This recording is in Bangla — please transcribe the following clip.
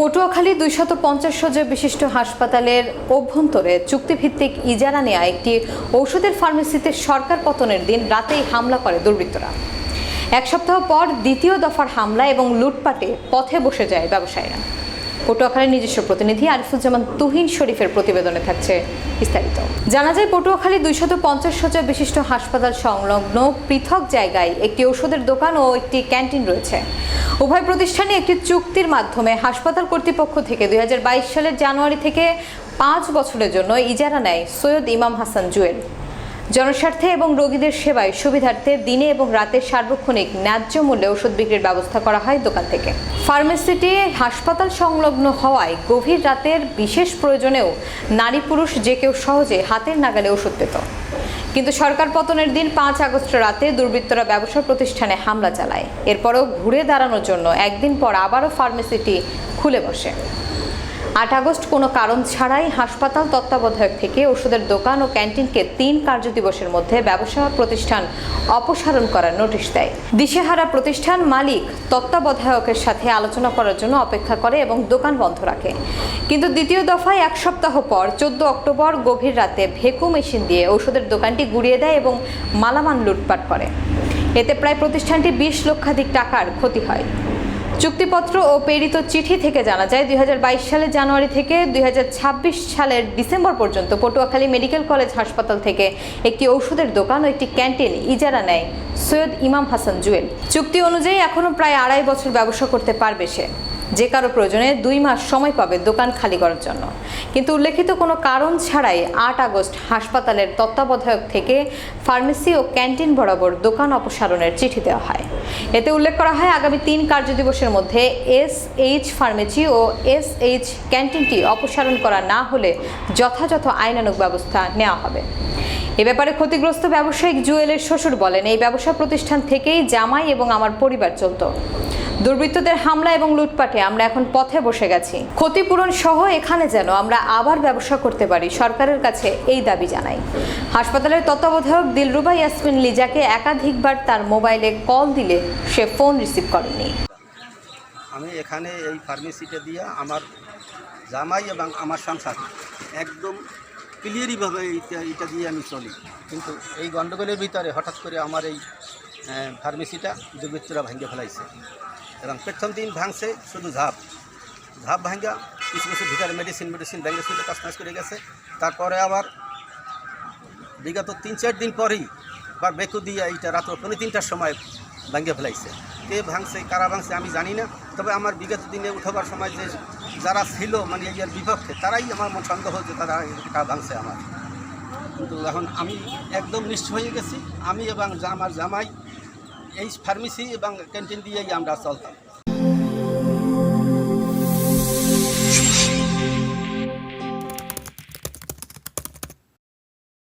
পটুয়াখালী দুইশত পঞ্চাশ শয্যা বিশিষ্ট হাসপাতালের অভ্যন্তরে চুক্তিভিত্তিক ইজারা নেয়া একটি ঔষধের ফার্মেসিতে সরকার পতনের দিন রাতেই হামলা করে দুর্বৃত্তরা। এক সপ্তাহ পর দ্বিতীয় দফার হামলা এবং লুটপাটে পথে বসে যায় ব্যবসায়ীরা। পটুয়াখালীর নিজস্ব প্রতিনিধি আরিফুজ্জামান তুহিন শরীফের প্রতিবেদনে থাকছে বিস্তারিত। জানা যায়, পটুয়াখালী দুইশত পঞ্চাশ শয্যা বিশিষ্ট হাসপাতাল সংলগ্ন পৃথক জায়গায় একটি ওষুধের দোকান ও একটি ক্যান্টিন রয়েছে। উভয় প্রতিষ্ঠানে একটি চুক্তির মাধ্যমে হাসপাতাল কর্তৃপক্ষ থেকে দুই হাজার বাইশ সালের জানুয়ারি থেকে পাঁচ বছরের জন্য ইজারা নেয় সৈয়দ ইমাম হাসান জুয়েল। জনস্বার্থে এবং রোগীদের সেবায় সুবিধার্থে দিনে এবং রাতে সার্বক্ষণিক ন্যায্য মূল্যে ওষুধ বিক্রির ব্যবস্থা করা হয় দোকান থেকে। ফার্মেসিটি হাসপাতাল সংলগ্ন হওয়ায় গভীর রাতের বিশেষ প্রয়োজনেও নারী পুরুষ যে কেউ সহজে হাতের নাগালে ওষুধ পেত। কিন্তু সরকার পতনের দিন পাঁচ আগস্ট রাতে দুর্বৃত্তরা ব্যবসা প্রতিষ্ঠানে হামলা চালায়। এরপরও ঘুরে দাঁড়ানোর জন্য একদিন পর আবারও ফার্মেসিটি খুলে বসে। আট আগস্ট কোনো কারণ ছাড়াই হাসপাতাল তত্ত্বাবধায়ক থেকে ওষুধের দোকান ও ক্যান্টিনকে তিন কার্যদিবসের মধ্যে ব্যবসা প্রতিষ্ঠান অপসারণ করার নোটিশ দেয়। দিশেহারা প্রতিষ্ঠান মালিক তত্ত্বাবধায়কের সাথে আলোচনা করার জন্য অপেক্ষা করে এবং দোকান বন্ধ রাখে। কিন্তু দ্বিতীয় দফায় এক সপ্তাহ পর চোদ্দ অক্টোবর গভীর রাতে ভেকু মেশিন দিয়ে ওষুধের দোকানটি গুড়িয়ে দেয় এবং মালামাল লুটপাট করে। এতে প্রায় প্রতিষ্ঠানটি বিশ লক্ষাধিক টাকার ক্ষতি হয়। চুক্তিপত্র ও প্রেরিত চিঠি থেকে জানা যায়, দুই হাজার বাইশ সালের জানুয়ারি থেকে দুই হাজার ছাব্বিশ সালের ডিসেম্বর পর্যন্ত পটুয়াখালী মেডিকেল কলেজ হাসপাতাল থেকে একটি ওষুধের দোকান ও একটি ক্যান্টিন ইজারা নেয় সৈয়দ ইমাম হাসান জুয়েল। চুক্তি অনুযায়ী এখনও প্রায় আড়াই বছর ব্যবসা করতে পারবে সে। যে কারও প্রয়োজনে দুই মাস সময় পাবে দোকান খালি করার জন্য। কিন্তু উল্লেখিত কোনো কারণ ছাড়াই আট আগস্ট হাসপাতালের তত্ত্বাবধায়ক থেকে ফার্মেসি ও ক্যান্টিন বরাবর দোকান অপসারণের চিঠি দেওয়া হয়। এতে উল্লেখ করা হয়, আগামী তিন কার্যদিবসের মধ্যে এস এইচ ফার্মেসি ও এস এইচ ক্যান্টিনটি অপসারণ করা না হলে যথাযথ আইনানুগ ব্যবস্থা নেওয়া হবে। এ ব্যাপারে ক্ষতিগ্রস্ত ব্যবসায়িক জুয়েলের শ্বশুর বলেন, এই ব্যবসা প্রতিষ্ঠান থেকেই জামাই এবং আমার পরিবার চলত। দুর্বৃত্তদের হামলা এবং লুটপাটে আমরা এখন পথে বসে গেছি। ক্ষতিপূরণ সহ এখানে যেন আমরা আবার ব্যবসা করতে পারি, সরকারের কাছে এই দাবি জানাই। হাসপাতালের তত্ত্বাবধায়ক দিলরুবা ইয়াসমিন লিজাকে একাধিকবার তার মোবাইলে কল দিলে সে ফোন রিসিভ করেনি। আমি এখানে এই ফার্মেসিটা দিয়ে আমার জামাই এবং আমার সংসার একদম ক্লিয়ারিভাবে এইটা এটা দিয়ে আমি চলি। কিন্তু এই গণ্ডগোলের ভিতরে হঠাৎ করে আমার এই ফার্মেসিটা দুর্বৃত্তরা ভেঙে ফেলাইছে। এবং প্রথম দিন ভাঙছে শুধু ঝাপ। ঝাপ ভাঙ্গা কিছু কিছু ভিতরে মেডিসিন মেডিসিন ভেঙে ছিল কাজ করে গেছে। তারপরে আবার বিগত তিন চার দিন পরেই বা বেকু দিয়ে এইটা রাত পৌনে তিনটার সময় ভাঙ্গে ফেলাইছে। কে ভাঙছে, কারা ভাঙছে আমি জানি না। তবে আমার বিগত দিনে উঠবার সময় যে যারা ছিল মানে এর বিপক্ষে, তারাই আমার মন সন্দেহ যে তারা এটা ভাঙছে আমার। কিন্তু এখন আমি একদম নিশ্চয় হয়ে গেছি। আমি এবং আমার জামাই এই ফার্মেসি এবং ক্যান্টিন দিয়েই আমরা চলতাম।